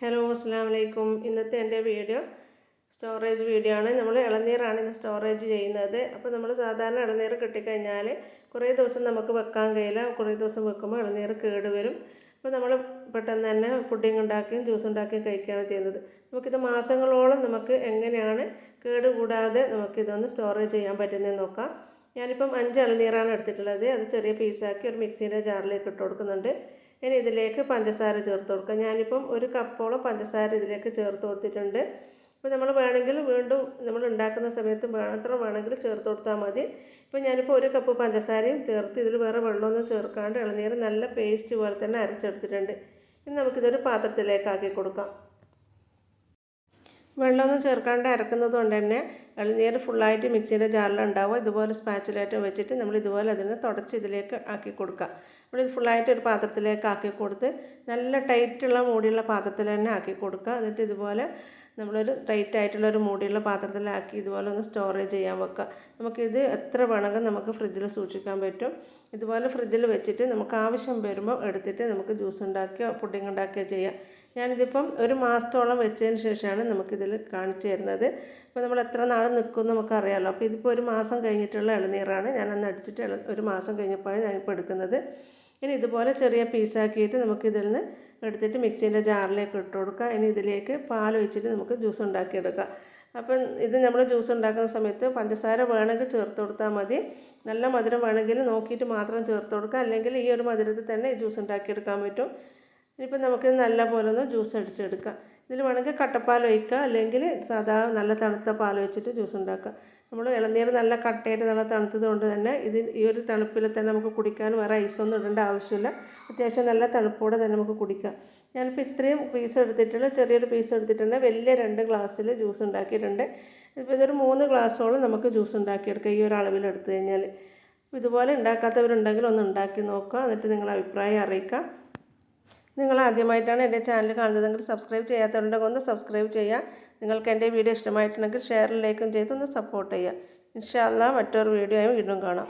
Hello അസ്സാം വലൈക്കും ഇന്നത്തെ എന്റെ വീഡിയോ സ്റ്റോറേജ് വീഡിയോ ആണ്. നമ്മൾ ഇളനീറാണ് ഇന്ന് സ്റ്റോറേജ് ചെയ്യുന്നത്. അപ്പോൾ നമ്മൾ സാധാരണ ഇളനീർ കിട്ടിക്കഴിഞ്ഞാൽ കുറേ ദിവസം നമുക്ക് വെക്കാൻ കഴിയില്ല. കുറേ ദിവസം വെക്കുമ്പോൾ ഇളനീർ കേട് വരും. അപ്പോൾ നമ്മൾ പെട്ടെന്ന് തന്നെ പുഡിംഗ് ഉണ്ടാക്കിയും ജ്യൂസ് ഉണ്ടാക്കിയും കഴിക്കുകയാണ് ചെയ്യുന്നത്. നമുക്കിത് മാസങ്ങളോളം നമുക്ക് എങ്ങനെയാണ് കേട് കൂടാതെ നമുക്കിതൊന്ന് സ്റ്റോറേജ് ചെയ്യാൻ പറ്റുന്നതെന്ന് നോക്കാം. ഞാനിപ്പം അഞ്ച് ഇളനീറാണ് എടുത്തിട്ടുള്ളത്. അത് ചെറിയ പീസാക്കി ഒരു മിക്സീന്റെ ജാറിലേക്ക് ഇട്ട് കൊടുക്കുന്നുണ്ട്. ഇനി ഇതിലേക്ക് പഞ്ചസാര ചേർത്ത് കൊടുക്കാം ഞാനിപ്പം ഒരു കപ്പോളം പഞ്ചസാര ഇതിലേക്ക് ചേർത്ത് കൊടുത്തിട്ടുണ്ട്. അപ്പോൾ നമ്മൾ വേണമെങ്കിൽ വീണ്ടും നമ്മൾ ഉണ്ടാക്കുന്ന സമയത്ത് മാത്രം വേണമെങ്കിൽ ചേർത്ത് കൊടുത്താൽ മതി. ഇപ്പോൾ ഞാനിപ്പോൾ ഒരു കപ്പ് പഞ്ചസാരയും ചേർത്ത് ഇതിൽ വേറെ വെള്ളമൊന്നും ചേർക്കാണ്ട് ഇളനീർ നല്ല പേസ്റ്റ് പോലെ തന്നെ അരച്ചെടുത്തിട്ടുണ്ട്. ഇനി നമുക്കിതൊരു പാത്രത്തിലേക്കാക്കി കൊടുക്കാം. വെള്ളമൊന്നും ചേർക്കാണ്ട് അരക്കുന്നത് കൊണ്ട് തന്നെ ഇളനീർ ഫുള്ളായിട്ട് മിക്സിയുടെ ജാറിലുണ്ടാവും ഇതുപോലെ സ്പാച്ചിലായിട്ട് വെച്ചിട്ട് നമ്മൾ ഇതുപോലെ അതിനെ തുടച്ച് ഇതിലേക്ക് ആക്കി കൊടുക്കുക. നമ്മളിത് ഫുള്ളായിട്ട് ഒരു പാത്രത്തിലേക്ക് ആക്കി കൊടുത്ത് നല്ല ടൈറ്റുള്ള മൂടിയുള്ള പാത്രത്തിൽ തന്നെ ആക്കി കൊടുക്കുക. എന്നിട്ട് ഇതുപോലെ നമ്മളൊരു ടൈറ്റ് ആയിട്ടുള്ള ഒരു മൂടിയുള്ള പാത്രത്തിലാക്കി ഇതുപോലെ ഒന്ന് സ്റ്റോറേജ് ചെയ്യാൻ വെക്കുക നമുക്കിത് എത്ര വേണമെങ്കിൽ നമുക്ക് ഫ്രിഡ്ജിൽ സൂക്ഷിക്കാൻ പറ്റും. ഇതുപോലെ ഫ്രിഡ്ജിൽ വെച്ചിട്ട് നമുക്ക് ആവശ്യം വരുമ്പോൾ എടുത്തിട്ട് നമുക്ക് ജ്യൂസ് ഉണ്ടാക്കിയോ പുഡിംഗ് ഉണ്ടാക്കിയോ ചെയ്യാം. ഞാനിതിപ്പം ഒരു മാസത്തോളം വെച്ചതിന് ശേഷമാണ് നമുക്കിതിൽ കാണിച്ചു തരുന്നത്. അപ്പോൾ നമ്മൾ എത്ര നാൾ നിൽക്കും നമുക്കറിയാമല്ലോ അപ്പോൾ ഇതിപ്പോൾ ഒരു മാസം കഴിഞ്ഞിട്ടുള്ള ഇളനീറാണ് ഞാനന്ന് അടിച്ചിട്ട് ഒരു മാസം കഴിഞ്ഞപ്പോഴാണ് ഞാനിപ്പോൾ എടുക്കുന്നത്. ഇനി ഇതുപോലെ ചെറിയ പീസാക്കിയിട്ട് നമുക്കിതിൽ നിന്ന് എടുത്തിട്ട് മിക്സീന്റെ ജാറിലേക്ക് ഇട്ട് കൊടുക്കുക. ഇനി ഇതിലേക്ക് പാൽ ഒഴിച്ചിട്ട് നമുക്ക് ജ്യൂസ് ഉണ്ടാക്കിയെടുക്കാം. അപ്പം ഇത് നമ്മൾ ജ്യൂസ് ഉണ്ടാക്കുന്ന സമയത്ത് പഞ്ചസാര വേണമെങ്കിൽ ചേർത്ത് കൊടുത്താൽ മതി. നല്ല മധുരം വേണമെങ്കിൽ നോക്കിയിട്ട് മാത്രം ചേർത്ത് കൊടുക്കുക. അല്ലെങ്കിൽ ഈ ഒരു മധുരത്തിൽ തന്നെ ജ്യൂസ് ഉണ്ടാക്കിയെടുക്കാൻ പറ്റും. ഇനിയിപ്പോൾ നമുക്ക് നല്ല പോലെ ഒന്ന് ജ്യൂസ് അടിച്ചെടുക്കാം. ഇതിൽ വേണമെങ്കിൽ കട്ടപ്പാൽ ഒഴിക്കുക. അല്ലെങ്കിൽ സാധാ നല്ല തണുത്ത പാൽ വെച്ചിട്ട് ജ്യൂസ് ഉണ്ടാക്കുക. നമ്മൾ ഇളനീർ നല്ല കട്ടയായിട്ട് നല്ല തണുത്തത് കൊണ്ട് തന്നെ ഇത് ഈ ഒരു തണുപ്പിൽ തന്നെ നമുക്ക് കുടിക്കാൻ വേറെ ഐസൊന്നും ഇടേണ്ട ആവശ്യമില്ല. അത്യാവശ്യം നല്ല തണുപ്പോടെ തന്നെ നമുക്ക് കുടിക്കാം. ഞാനിപ്പോൾ ഇത്രയും പീസ് എടുത്തിട്ടുള്ള ചെറിയൊരു പീസ് എടുത്തിട്ടുണ്ട് വലിയ രണ്ട് ഗ്ലാസ്സിൽ ജ്യൂസ് ഉണ്ടാക്കിയിട്ടുണ്ട്. ഇപ്പോൾ ഇതൊരു മൂന്ന് ഗ്ലാസ്സോളം നമുക്ക് ജ്യൂസ് ഉണ്ടാക്കിയെടുക്കാം ഈ ഒരു അളവിൽ എടുത്തു കഴിഞ്ഞാൽ ഇതുപോലെ ഉണ്ടാക്കാത്തവരുണ്ടെങ്കിൽ ഒന്ന് ഉണ്ടാക്കി നോക്കുക. എന്നിട്ട് നിങ്ങളുടെ അഭിപ്രായം അറിയിക്കുക. നിങ്ങൾ ആദ്യമായിട്ടാണ് എന്റെ ചാനൽ കാണുന്നതെങ്കിൽ സബ്സ്ക്രൈബ് ചെയ്യാത്തവരുണ്ടെങ്കിൽ ഒന്ന് സബ്സ്ക്രൈബ് ചെയ്യുക. നിങ്ങൾക്ക് എന്റെ വീഡിയോ ഇഷ്ടമായിട്ടുണ്ടെങ്കിൽ ഷെയർ ലൈക്കും ചെയ്ത് ഒന്ന് സപ്പോർട്ട് ചെയ്യുക. ഇൻഷാല്ല മറ്റൊരു വീഡിയോയും വീണ്ടും കാണാം.